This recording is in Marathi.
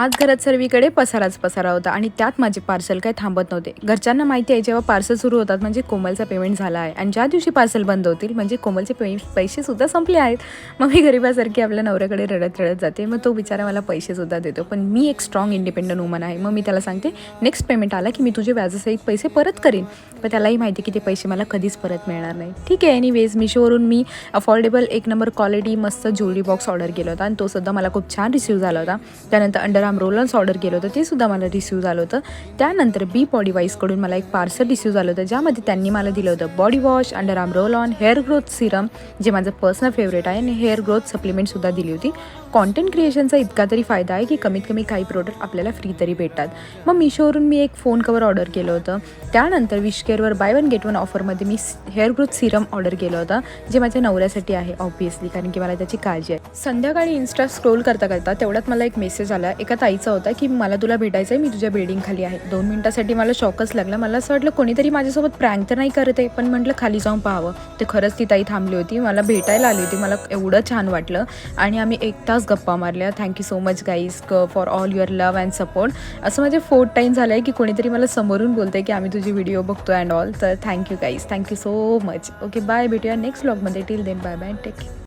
आज घरात सर्वीकडे पसाराच पसारा होता आणि त्यात माझे पार्सल काय थांबत नव्हते. घरच्यांना माहिती आहे जेव्हा पार्सल सुरू होतात म्हणजे कोमलचा पेमेंट झाला आहे. आणि ज्या दिवशी पार्सल बंद होतील म्हणजे कोमलचे पे पैसेसुद्धा संपले आहेत. मग मी गरीबासारखी आपल्या नवऱ्याकडे रडत रडत जाते. मग तो बिचारा मला पैसेसुद्धा देतो. पण मी एक स्ट्रॉंग इंडिपेंडंट वुमन आहे. मग मी त्याला सांगते नेक्स्ट पेमेंट आला की मी तुझे व्याजासहित पैसे परत करीन. पण त्यालाही माहिती की ते पैसे मला कधीच परत मिळणार नाही. ठीक आहे एनिवेज मिशोवरून मी अफोर्डेबल एक नंबर क्वालिटी मस्त ज्वेलरी बॉक्स ऑर्डर केला होता. आणि तो सुद्धा मला खूप छान रिसिव्ह झाला होता. त्यानंतर अंडर आर्म रोलन्स ऑर्डर केलं होतं ते सुद्धा मला रिसिव्ह झालं होतं. त्यानंतर बी बॉडी वाईजकडून मला एक पार्सल रिसिव्ह झालं होतं ज्यामध्ये त्यांनी मला दिलं होतं body wash under arm roll on hair growth serum जे माझं पर्सनल फेवरेट आहे आणि हेअर ग्रोथ सप्लिमेंटसुद्धा दिली होती. कॉन्टेंट क्रिएशनचा इतका तरी फायदा आहे की कमीत कमी काही प्रोडक्ट आपल्याला फ्री तरी भेटतात. मग मिशोवरून मी एक फोन कवर ऑर्डर केलं होतं. त्यानंतर विशकेअरवर बाय वन गेट वन ऑफरमध्ये मी हेअर ग्रोथ सिरम ऑर्डर केलं होतं जे माझ्या नवऱ्यासाठी आहे ऑब्वियसली कारण की मला त्याची काळजी आहे. संध्याकाळी इन्स्टा स्क्रोल करता करता तेवढ्यात मला एक मेसेज आला एक ताईचा होता की मला तुला भेटायचं आहे मी तुझ्या बिल्डिंग खाली आहे. दोन मिनिटासाठी मला शॉकच लागला. मला असं वाटलं कोणीतरी माझ्यासोबत प्रँक तर नाही करत आहे पण म्हटलं खाली जाऊन पाहावं. ते खरंच ती ताई थांबली होती. मला भेटायला आली होती. मला एवढं छान वाटलं. आणि आम्ही एक तास गप्पा मारल्या. Thank you so much guys for all your love and support असं माझे फोर्थ टाईम झालं आहे की कोणीतरी मला समोरून बोलतं आहे की आम्ही तुझी व्हिडिओ बघतो अँड ऑल तर thank you guys thank you so much okay bye भेटूया नेक्स्ट ब्लॉगमध्ये till then bye bye take